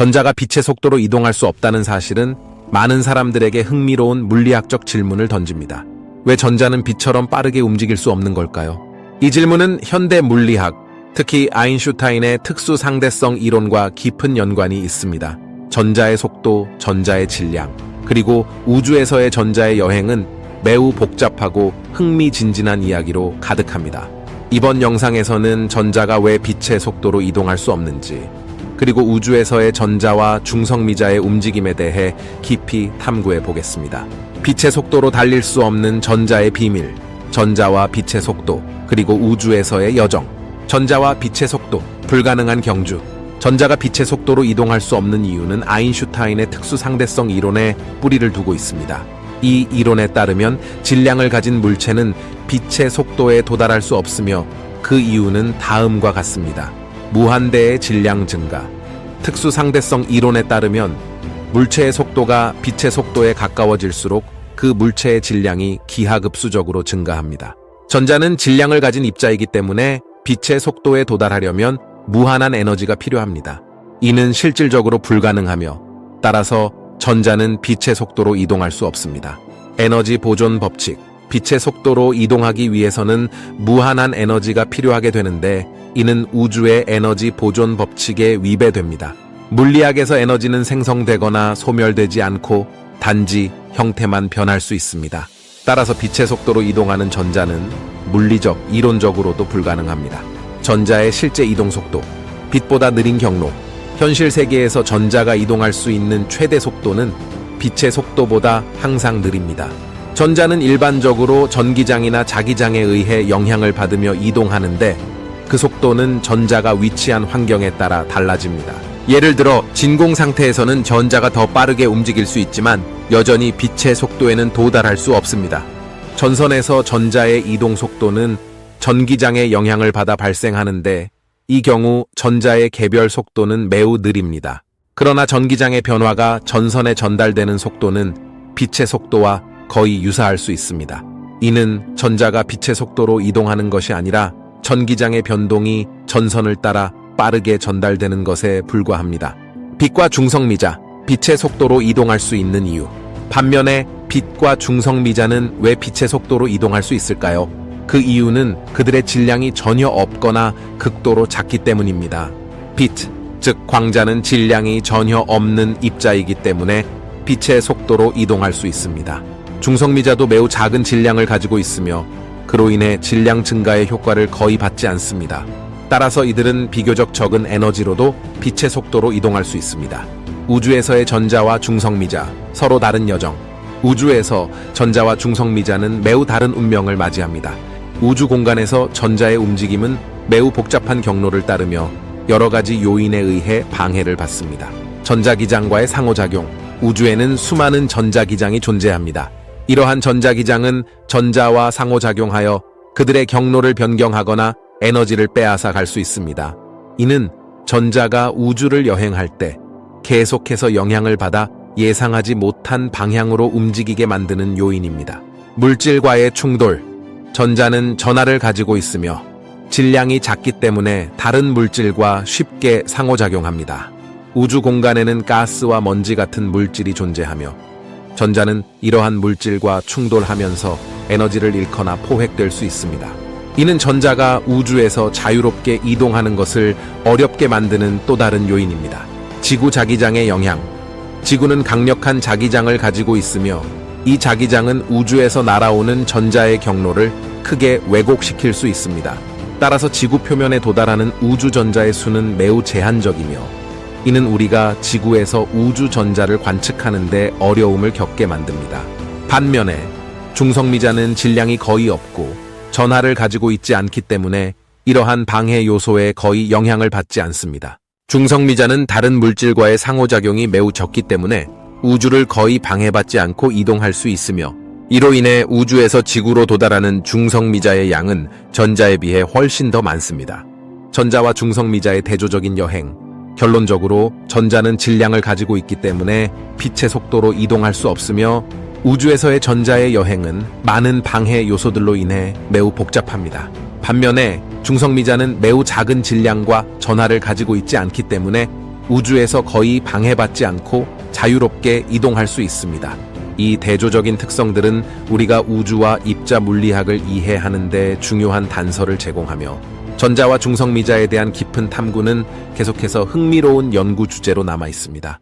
전자가 빛의 속도로 이동할 수 없다는 사실은 많은 사람들에게 흥미로운 물리학적 질문을 던집니다. 왜 전자는 빛처럼 빠르게 움직일 수 없는 걸까요? 이 질문은 현대 물리학, 특히 아인슈타인의 특수 상대성 이론과 깊은 연관이 있습니다. 전자의 속도, 전자의 질량, 그리고 우주에서의 전자의 여행은 매우 복잡하고 흥미진진한 이야기로 가득합니다. 이번 영상에서는 전자가 왜 빛의 속도로 이동할 수 없는지, 그리고 우주에서의 전자와 중성미자의 움직임에 대해 깊이 탐구해 보겠습니다. 빛의 속도로 달릴 수 없는 전자의 비밀, 전자와 빛의 속도, 그리고 우주에서의 여정, 전자와 빛의 속도, 불가능한 경주, 전자가 빛의 속도로 이동할 수 없는 이유는 아인슈타인의 특수 상대성 이론에 뿌리를 두고 있습니다. 이 이론에 따르면 질량을 가진 물체는 빛의 속도에 도달할 수 없으며 그 이유는 다음과 같습니다. 무한대의 질량 증가. 특수 상대성 이론에 따르면 물체의 속도가 빛의 속도에 가까워질수록 그 물체의 질량이 기하급수적으로 증가합니다. 전자는 질량을 가진 입자이기 때문에 빛의 속도에 도달하려면 무한한 에너지가 필요합니다. 이는 실질적으로 불가능하며 따라서 전자는 빛의 속도로 이동할 수 없습니다. 에너지 보존 법칙. 빛의 속도로 이동하기 위해서는 무한한 에너지가 필요하게 되는데 이는 우주의 에너지 보존 법칙에 위배됩니다. 물리학에서 에너지는 생성되거나 소멸되지 않고 단지 형태만 변할 수 있습니다. 따라서 빛의 속도로 이동하는 전자는 물리적, 이론적으로도 불가능합니다. 전자의 실제 이동 속도, 빛보다 느린 경로, 현실 세계에서 전자가 이동할 수 있는 최대 속도는 빛의 속도보다 항상 느립니다. 전자는 일반적으로 전기장이나 자기장에 의해 영향을 받으며 이동하는데 그 속도는 전자가 위치한 환경에 따라 달라집니다. 예를 들어 진공 상태에서는 전자가 더 빠르게 움직일 수 있지만 여전히 빛의 속도에는 도달할 수 없습니다. 전선에서 전자의 이동 속도는 전기장의 영향을 받아 발생하는데 이 경우 전자의 개별 속도는 매우 느립니다. 그러나 전기장의 변화가 전선에 전달되는 속도는 빛의 속도와 거의 유사할 수 있습니다. 이는 전자가 빛의 속도로 이동하는 것이 아니라 전기장의 변동이 전선을 따라 빠르게 전달되는 것에 불과합니다. 빛과 중성미자, 빛의 속도로 이동할 수 있는 이유. 반면에 빛과 중성미자는 왜 빛의 속도로 이동할 수 있을까요? 그 이유는 그들의 질량이 전혀 없거나 극도로 작기 때문입니다. 빛, 즉 광자는 질량이 전혀 없는 입자이기 때문에 빛의 속도로 이동할 수 있습니다. 중성미자도 매우 작은 질량을 가지고 있으며 그로 인해 질량 증가의 효과를 거의 받지 않습니다. 따라서 이들은 비교적 적은 에너지로도 빛의 속도로 이동할 수 있습니다. 우주에서의 전자와 중성미자, 서로 다른 여정. 우주에서 전자와 중성미자는 매우 다른 운명을 맞이합니다. 우주 공간에서 전자의 움직임은 매우 복잡한 경로를 따르며 여러 가지 요인에 의해 방해를 받습니다. 전자기장과의 상호작용. 우주에는 수많은 전자기장이 존재합니다. 이러한 전자기장은 전자와 상호작용하여 그들의 경로를 변경하거나 에너지를 빼앗아 갈 수 있습니다. 이는 전자가 우주를 여행할 때 계속해서 영향을 받아 예상하지 못한 방향으로 움직이게 만드는 요인입니다. 물질과의 충돌. 전자는 전하를 가지고 있으며 질량이 작기 때문에 다른 물질과 쉽게 상호작용합니다. 우주 공간에는 가스와 먼지 같은 물질이 존재하며 전자는 이러한 물질과 충돌하면서 에너지를 잃거나 포획될 수 있습니다. 이는 전자가 우주에서 자유롭게 이동하는 것을 어렵게 만드는 또 다른 요인입니다. 지구 자기장의 영향. 지구는 강력한 자기장을 가지고 있으며 이 자기장은 우주에서 날아오는 전자의 경로를 크게 왜곡시킬 수 있습니다. 따라서 지구 표면에 도달하는 우주 전자의 수는 매우 제한적이며 이는 우리가 지구에서 우주 전자를 관측하는데 어려움을 겪게 만듭니다. 반면에 중성미자는 질량이 거의 없고 전하를 가지고 있지 않기 때문에 이러한 방해 요소에 거의 영향을 받지 않습니다. 중성미자는 다른 물질과의 상호작용이 매우 적기 때문에 우주를 거의 방해받지 않고 이동할 수 있으며 이로 인해 우주에서 지구로 도달하는 중성미자의 양은 전자에 비해 훨씬 더 많습니다. 전자와 중성미자의 대조적인 여행. 결론적으로 전자는 질량을 가지고 있기 때문에 빛의 속도로 이동할 수 없으며 우주에서의 전자의 여행은 많은 방해 요소들로 인해 매우 복잡합니다. 반면에 중성미자는 매우 작은 질량과 전하를 가지고 있지 않기 때문에 우주에서 거의 방해받지 않고 자유롭게 이동할 수 있습니다. 이 대조적인 특성들은 우리가 우주와 입자 물리학을 이해하는 데 중요한 단서를 제공하며 전자와 중성미자에 대한 깊은 탐구는 계속해서 흥미로운 연구 주제로 남아 있습니다.